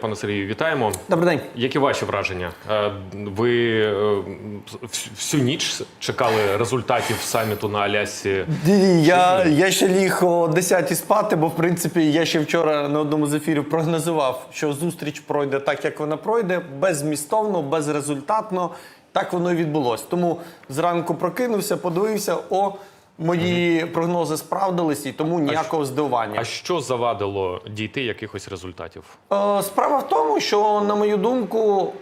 Пане Сергію, вітаємо. Добрий день. Які ваші враження? Е, Ви е, всю ніч чекали результатів саміту на Алясі? Я, я ще ліг о 10 спати, бо в принципі я ще вчора на одному з ефірів прогнозував, що зустріч пройде так, як вона пройде, беззмістовно, безрезультатно. Так воно і відбулось. Тому зранку прокинувся, подивився, о, мої прогнози справдились, і тому ніякого здивування. А що завадило дійти якихось результатів? Е, Справа в тому, що на мою думку,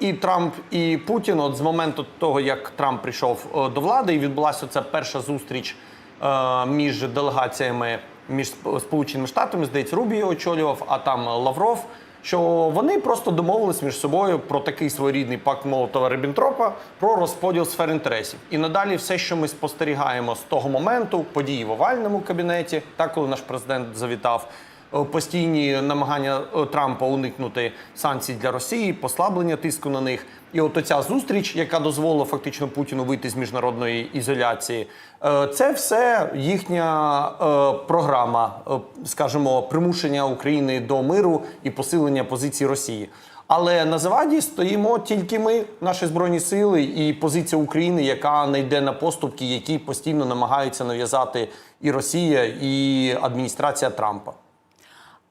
е, і Трамп, і Путін, от з моменту того, як Трамп прийшов е, до влади, і відбулася ця перша зустріч е, між делегаціями між Сп- Сполученими Штатами, здається, Рубіо очолював, а там Лавров. Що вони просто домовились між собою про такий своєрідний пакт Молотова Ріббентропа про розподіл сфер інтересів. І надалі все, що ми спостерігаємо з того моменту, події в овальному кабінеті, так коли наш президент завітав, постійні намагання е, Трампа уникнути санкцій для Росії, послаблення тиску на них. І от оця зустріч, яка дозволила фактично Путіну вийти з міжнародної ізоляції, е, це все їхня е, програма, е, скажімо, примушення України до миру і посилення позиції Росії. Але на заваді стоїмо тільки ми, наші збройні сили, і позиція України, яка не йде на поступки, які постійно намагаються нав'язати і Росія, і адміністрація Трампа.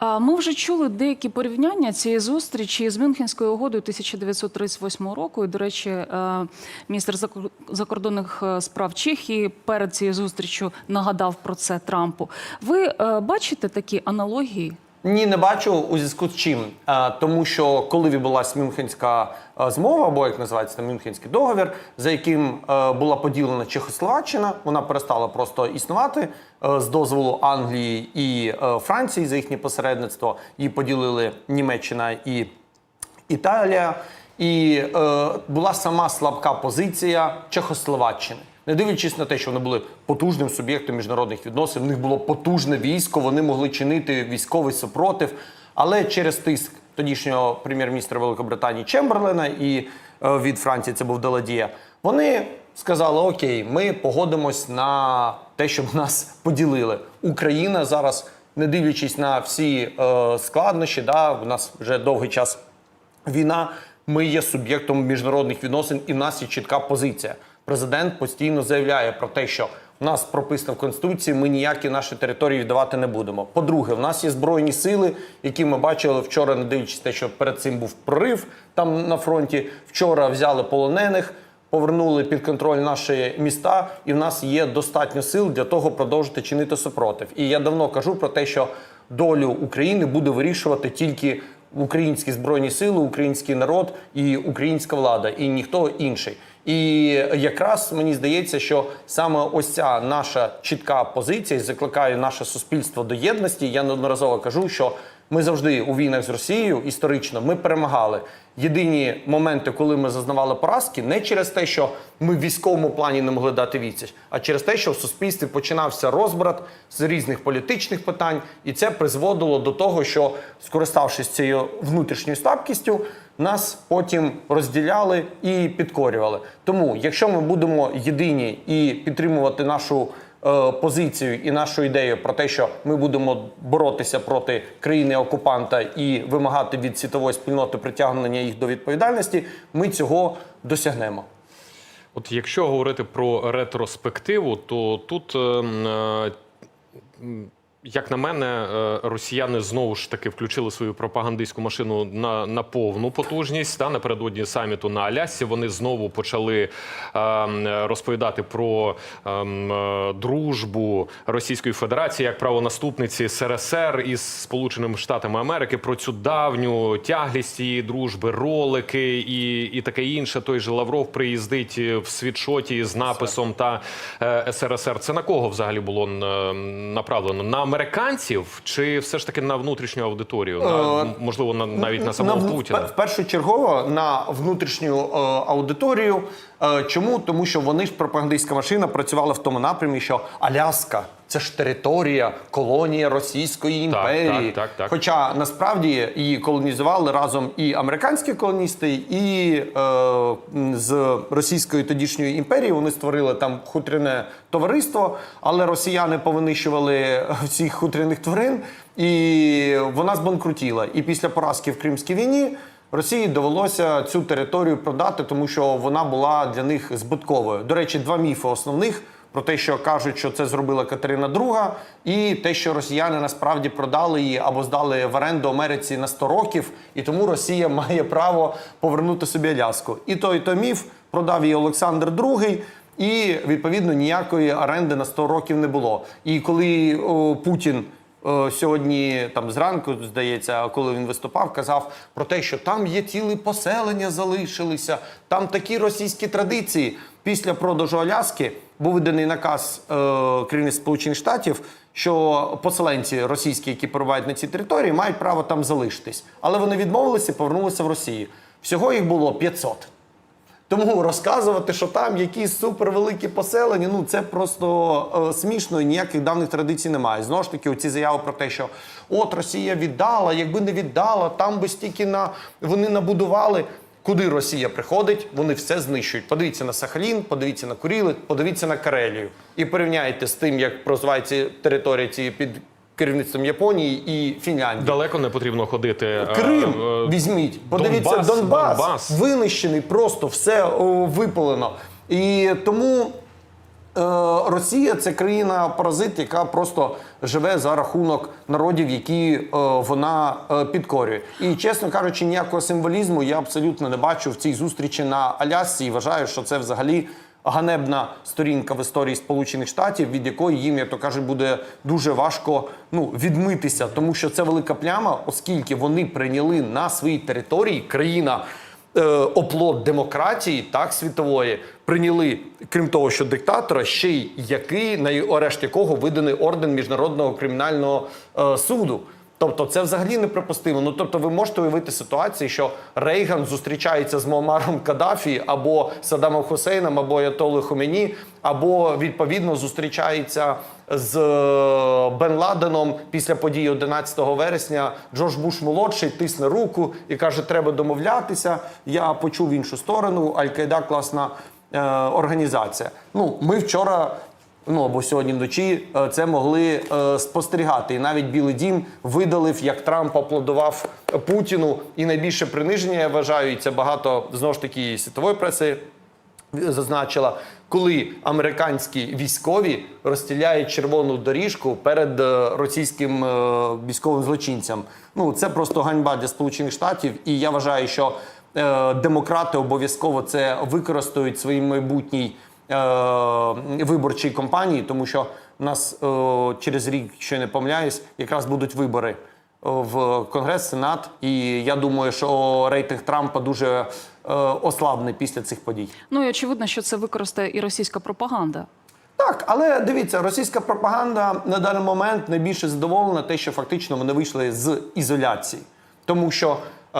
Ми вже чули деякі порівняння цієї зустрічі з Мюнхенською угодою 1938 року. І, до речі, е, міністр закор- закордонних е, справ Чехії перед цією зустрічю нагадав про це Трампу. Ви е, бачите такі аналогії? Ні, не бачу у зв'язку з чим. Е, тому що коли відбулася Мюнхенська е, змова, або як називається там Мюнхенський договір, за яким е, була поділена Чехословаччина, вона перестала просто існувати з дозволу Англії і Франції за їхнє посередництво. Її поділили Німеччина і Італія. І була сама слабка позиція Чехословаччини. Не дивлячись на те, що вони були потужним суб'єктом міжнародних відносин, в них було потужне військо, вони могли чинити військовий супротив. Але через тиск тодішнього прем'єр-міністра Великобританії Чемберлена і е, від Франції це був Деладія, вони сказали: Окей, ми погодимось на те, щоб нас поділили. Україна зараз, не дивлячись на всі е, складнощі, да, в нас вже довгий час війна. Ми є суб'єктом міжнародних відносин, і в нас є чітка позиція. Президент постійно заявляє про те, що в нас прописано в конституції, ми ніякі наші території віддавати не будемо. По-друге, в нас є збройні сили, які ми бачили вчора, не дивлячись те, що перед цим був прорив там на фронті. Вчора взяли полонених. Повернули під контроль наші міста, і в нас є достатньо сил для того продовжити чинити супротив. І я давно кажу про те, що долю України буде вирішувати тільки українські збройні сили, український народ і українська влада, і ніхто інший. І якраз мені здається, що саме ось ця наша чітка позиція закликає наше суспільство до єдності. Я неодноразово кажу, що ми завжди у війнах з Росією історично ми перемагали. Єдині моменти, коли ми зазнавали поразки, не через те, що ми в військовому плані не могли дати відсіч, а через те, що в суспільстві починався розбрат з різних політичних питань, і це призводило до того, що скориставшись цією внутрішньою слабкістю, нас потім розділяли і підкорювали. Тому, якщо ми будемо єдині і підтримувати нашу позицію і нашу ідею про те, що ми будемо боротися проти країни-окупанта і вимагати від світової спільноти притягнення їх до відповідальності, ми цього досягнемо. От якщо говорити про ретроспективу, то тут. Е, е, м, Як на мене, е, росіяни знову ж таки включили свою пропагандистську машину на, на повну потужність. Та напередодні саміту на Алясі вони знову почали ем, розповідати про ем, е, дружбу Російської Федерації як правонаступниці СРСР із Сполученими Штатами Америки про цю давню тяглість цієї дружби, ролики і, і таке інше. Той же Лавров приїздить в світшоті з написом та е, СРСР. Це на кого взагалі було е, направлено? На американців чи все ж таки на внутрішню аудиторію? На, Е, можливо, на навіть на самого на, Путіна? В першу чергу на внутрішню е, аудиторію. Е, чому? Тому що вони ж пропагандистська машина працювала в тому напрямі, що Аляска Це ж територія, колонія Російської імперії. так, так, так. Хоча насправді її колонізували разом і американські колоністи, і е, з Російської тодішньої імперії вони створили там хутряне товариство, але росіяни повинищували всіх хутряних тварин, і вона збанкрутіла. І після поразки в Кримській війні. Росії довелося цю територію продати, тому що вона була для них збитковою. До речі, два міфи основних про те, що кажуть, що це зробила Катерина II, і те, що росіяни насправді продали її або здали в оренду Америці на 100 років, і тому Росія має право повернути собі Аляску. І той, і то міф продав її Олександр II, і відповідно ніякої оренди на 100 років не було. І коли о, Путін. Е, Сьогодні там зранку, здається, коли він виступав, казав про те, що там є цілі поселення, залишилися, там такі російські традиції. Після продажу Аляски був виданий наказ е, керівництва Сполучених Штатів, що поселенці російські, які перебувають на цій території, мають право там залишитись. Але вони відмовилися і повернулися в Росію. Всього їх було 500. Тому розказувати, що там якісь супервеликі поселення, ну це просто е, смішно і ніяких давних традицій немає. Знову ж таки, оці заяви про те, що от Росія віддала, якби не віддала, там би стільки на вони набудували. Куди Росія приходить, вони все знищують. Подивіться на Сахалін, подивіться на Куріли, подивіться на Карелію. І порівняйте з тим, як прозиваються території ці під керівництвом Японії і Фінляндії. Далеко не потрібно ходити. е, Крим е, візьміть, подивіться, Донбас, Донбас, Донбас. винищений, просто все випалено. І тому е, Росія це країна-паразит, яка просто живе за рахунок народів, які е, вона е, підкорює. І чесно кажучи, ніякого символізму я абсолютно не бачу в цій зустрічі на Алясці і вважаю, що це взагалі. Ганебна сторінка в історії Сполучених Штатів, від якої їм, як то кажуть, буде дуже важко ну відмитися, тому що це велика пляма, оскільки вони прийняли на своїй території країна е, оплот демократії, так світової, прийняли, крім того, що диктатора, ще й який на арешт якого виданий орден міжнародного кримінального е, суду. Тобто це взагалі неприпустимо. Ну тобто, ви можете уявити ситуацію, що Рейган зустрічається з Муамаром Каддафі або Саддамом Хусейном, або Аятолою Хомені, або відповідно зустрічається з е, Бен Ладеном після події 11 вересня. Джордж Буш молодший тисне руку і каже: треба домовлятися. Я почув іншу сторону. Аль-Каїда класна е, організація. Ну, ми вчора ну або сьогодні вночі е, це могли е, спостерігати. І навіть Білий Дім видалив, як Трамп аплодував Путіну. І найбільше приниження я вважаю, і це багато знову ж таки світової преси зазначила, коли американські військові розстріляють червону доріжку перед е, російським військовим злочинцям. Ну це просто ганьба для Сполучених Штатів, і я вважаю, що демократи обов'язково це використають в своїй майбутній виборчій кампанії, тому що у нас е, через рік, якщо я не помиляюсь, якраз будуть вибори в Конгрес, Сенат, і я думаю, що рейтинг Трампа дуже е, ослабне після цих подій. Ну і очевидно, що це використає і російська пропаганда. Так, але дивіться, російська пропаганда на даний момент найбільше задоволена те, що фактично вони вийшли з ізоляції, тому що. Е,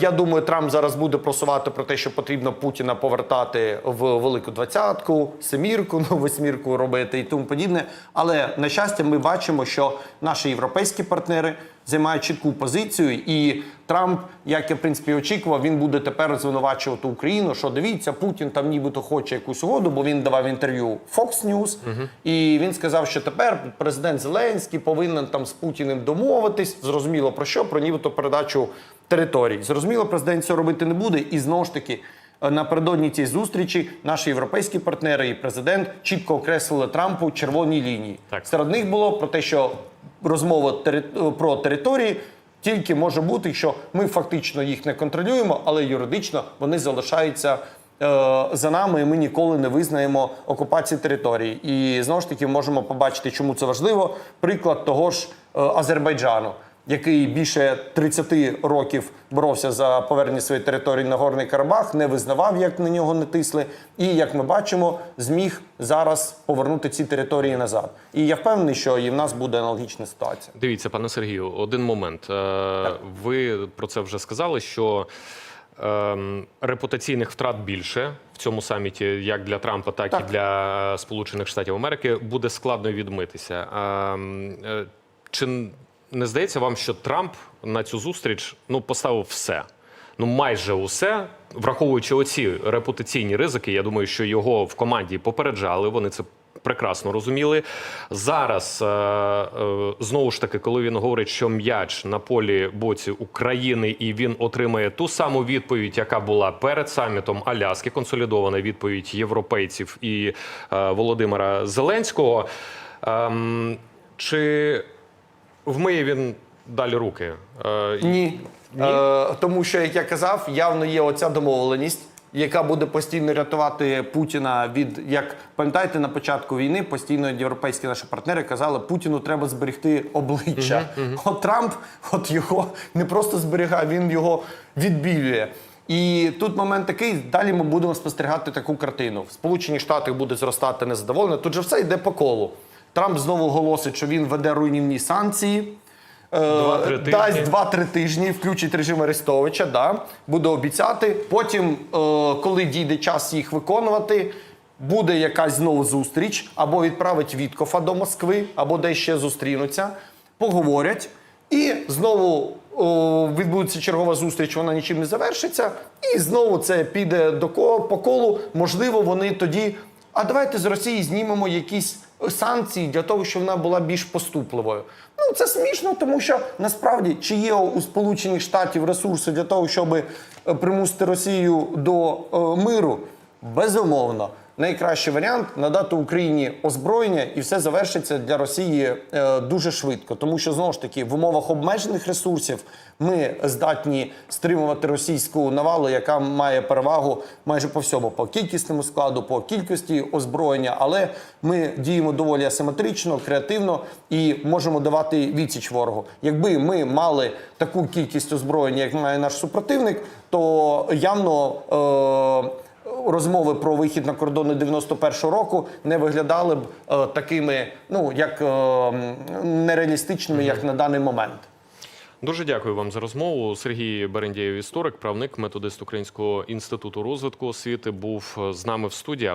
я думаю, Трамп зараз буде просувати про те, що потрібно Путіна повертати в велику двадцятку, семірку, ну восьмірку робити і тому подібне. Але на щастя, ми бачимо, що наші європейські партнери займають чітку позицію, і Трамп, як я в принципі очікував, він буде тепер звинувачувати Україну. Що дивіться, Путін там нібито хоче якусь угоду, бо він давав інтерв'ю Fox News, і він сказав, що тепер президент Зеленський повинен там з Путіним домовитись. Зрозуміло про що? Про нібито передачу територій. Зрозуміло, президент цього робити не буде, і знову ж таки. е, Напередодні цієї зустрічі наші європейські партнери і президент чітко окреслили Трампу червоні лінії. Так. Серед них було про те, що розмова про території тільки може бути, що ми фактично їх не контролюємо, але юридично вони залишаються. е, За нами і ми ніколи не визнаємо окупації території. І знову ж таки можемо побачити, чому це важливо. Приклад того ж е, Азербайджану, який більше 30 років боровся за повернення своєї території на Горний Карабах, не визнавав, як на нього не тисли, і як ми бачимо, зміг зараз повернути ці території назад. І я впевнений, що і в нас буде аналогічна ситуація. Дивіться, пане Сергію, один момент. Е, Ви про це вже сказали, що ем, репутаційних втрат більше в цьому саміті, як для Трампа, так, Так. і для Сполучених Штатів Америки, буде складно відмитися. Ем, е, Чи не здається вам, що Трамп на цю зустріч ну, поставив все? Ну, майже усе, враховуючи оці репутаційні ризики, я думаю, що його в команді попереджали. Вони це прекрасно розуміли. Зараз е, е, знову ж таки, коли він говорить, що м'яч на полі боці України, і він отримає ту саму відповідь, яка була перед самітом Аляски, консолідована відповідь європейців і е, Володимира Зеленського. Ем, чи вмиє він далі руки? Е, Ні. Е, тому що, як я казав, явно є оця домовленість, яка буде постійно рятувати Путіна від як пам'ятаєте, на початку війни постійно європейські наші партнери казали, Путіну треба зберегти обличчя. От Трамп, от його не просто зберігає, він його відбілює. І тут момент такий, далі ми будемо спостерігати таку картину. В Сполучені Штати буде зростати незадоволення. Тут же все йде по колу. Трамп знову оголосить, що він веде руйнівні санкції. Е, Два-три тижні. дасть 2-3 тижні, включить режим Арестовича, да, буде обіцяти. Потім, е, коли дійде час їх виконувати, буде якась знову зустріч, або відправить Віткофа до Москви, або десь ще зустрінуться, поговорять. І знову о, відбудеться чергова зустріч, вона нічим не завершиться. І знову це піде до по колу. Можливо, вони тоді. А давайте з Росії знімемо якісь санкції для того, щоб вона була більш поступливою. Ну це смішно, тому що насправді чи є у Сполучених Штатів ресурси для того, щоб е, примусити Росію до е, миру? Безумовно. Найкращий варіант надати Україні озброєння, і все завершиться для Росії е, дуже швидко. Тому що знову ж таки в умовах обмежених ресурсів ми здатні стримувати російську навалу, яка має перевагу майже по всьому, по кількісному складу, по кількості озброєння. Але ми діємо доволі асиметрично, креативно і можемо давати відсіч ворогу. Якби ми мали таку кількість озброєння, як має наш супротивник, то явно. Е- розмови про вихід на кордони 91-го року не виглядали б е, такими, ну як е, нереалістичними, як на даний момент. Дуже дякую вам за розмову. Сергій Берендєєв, історик, правник, методист Українського інституту розвитку освіти, був з нами в студії.